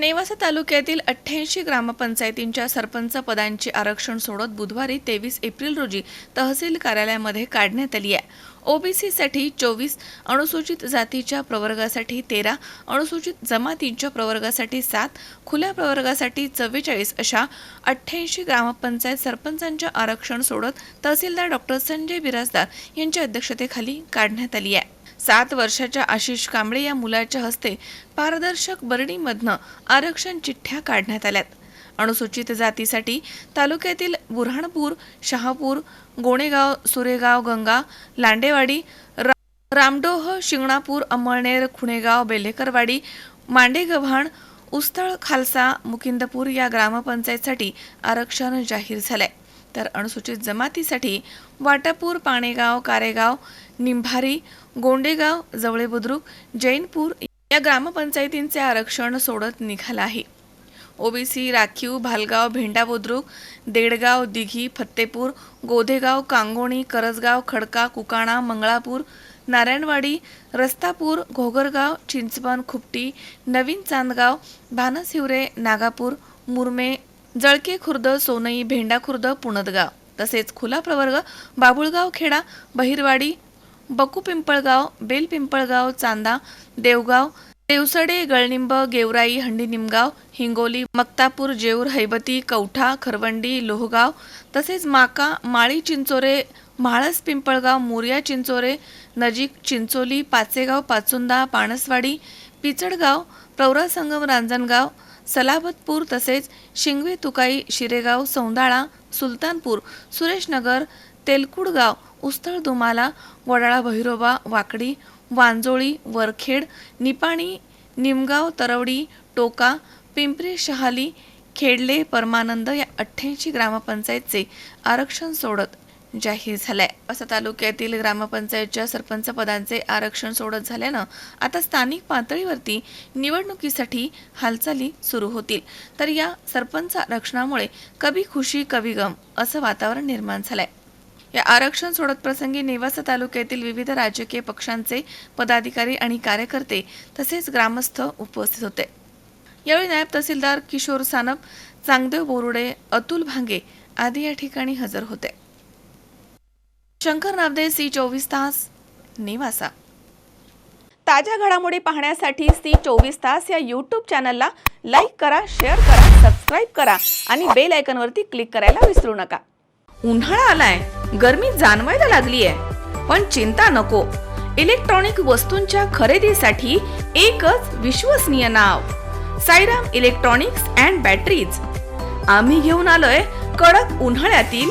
नेवासा तालुक्यातील अठ्ठ्याऐंशी ग्रामपंचायतींच्या सरपंच पदांची आरक्षण सोडत बुधवारी तेवीस एप्रिल रोजी तहसील कार्यालयामध्ये काढण्यात आली आहे. ओबीसीसाठी चोवीस अनुसूचित जातीच्या प्रवर्गासाठी तेरा अनुसूचित जमातींच्या प्रवर्गासाठी सात खुल्या प्रवर्गासाठी चव्वेचाळीस अशा अठ्ठ्याऐंशी ग्रामपंचायत सरपंचांच्या आरक्षण सोडत तहसीलदार डॉक्टर संजय बिराजदार यांच्या अध्यक्षतेखाली काढण्यात आली आहे. सात वर्षाच्या आशिष कांबळे या मुलाच्या हस्ते पारदर्शक बरणीमधनं आरक्षण चिठ्ठ्या काढण्यात आल्यात. अनुसूचित जातीसाठी तालुक्यातील बुऱ्हाणपूर शहापूर गोणेगाव सुरेगाव गंगा लांडेवाडी रा- रामडोह शिंगणापूर अमळनेर खुणेगाव बेलेकरवाडी मांडेगव्हाण उस्तळ खालसा मुकिंदपूर या ग्रामपंचायतसाठी आरक्षण जाहीर झालंय. तर अनुसूचित जमातीसाठी वाटापूर पाणेगाव कारेगाव निंभारी गोंडेगाव जवळे बुद्रुक जैनपूर या ग्रामपंचायतींचे आरक्षण सोडत निघालं आहे. ओबीसी राखीव भालगाव भेंडा बुद्रुक देडगाव दिघी फत्तेपूर गोधेगाव कांगोणी करजगाव खडका कुकाणा मंगळापूर नारायणवाडी रस्तापूर घोगरगाव चिंचवण खुपटी नवीन चांदगाव भानसिवरे नागापूर मुरमे जळके खुर्द सोनई भेंडा खुर्द पुणदगाव. तसेच खुला प्रवर्ग बाबुळगाव खेडा बहिरवाडी बकू पिंपळगाव बेल पिंपळगाव चांदा देवगाव देवसडे गळनिंब गेवराई हंडी निमगाव हिंगोली मक्तापूर जेऊर हैबती कवठा खरवंडी लोहगाव. तसेच माका माळी चिंचोरे म्हाळस पिंपळगाव मोर्या चिंचोरे नजीक चिंचोली पाचेगाव पाचुंदा पाणसवाडी पिचडगाव प्रवरा संगम रांजणगाव सलाबतपूर तसेच शिंगवे तुकाई शिरेगाव सौंदाळा सुलतानपूर सुरेशनगर तेलकुडगाव उस्थळ दुमाला वडाळा भैरोबा वाकडी वांजोळी वरखेड निपाणी निमगाव तरवडी टोका पिंपरी शहाली खेडले परमानंद या अठ्ठ्याऐंशी ग्रामपंचायतचे आरक्षण सोडत जाहीर झालंय. असं तालुक्यातील ग्रामपंचायतच्या सरपंच पदांचे आरक्षण सोडत झाल्यानं आता स्थानिक पातळीवरती निवडणुकीसाठी हालचाली सुरू होतील. तर या सरपंच आरक्षणामुळे कभी खुशी कवी गम असं वातावरण निर्माण झालंय. या आरक्षण सोडत प्रसंगी नेवासा तालुक्यातील विविध राजकीय पक्षांचे पदाधिकारी आणि कार्यकर्ते तसेच ग्रामस्थ उपस्थित होते. यावेळी नायब तहसीलदार किशोर सानप चांगदेव बोरुडे अतुल भांगे आदी या ठिकाणी हजर होते. शंकर नावदे सी चोवीस तास नेवासा. ताज्या घडामोडी पाहण्यासाठी सी चोवीस तास या यूट्यूब चॅनलला लाईक करा शेअर करा सबस्क्राईब करा आणि बेल आयकनवरती क्लिक करायला विसरू नका. उन्हाळा आलाय गर्मी जाणवायला लागली आहे पण चिंता नको. इलेक्ट्रॉनिक वस्तूंच्या खरेदीसाठी एकच विश्वसनीय नाव साईराम इलेक्ट्रॉनिक्स अँड बॅटरीज आम्ही घेऊन आलोय कडक उन्हाळ्यातील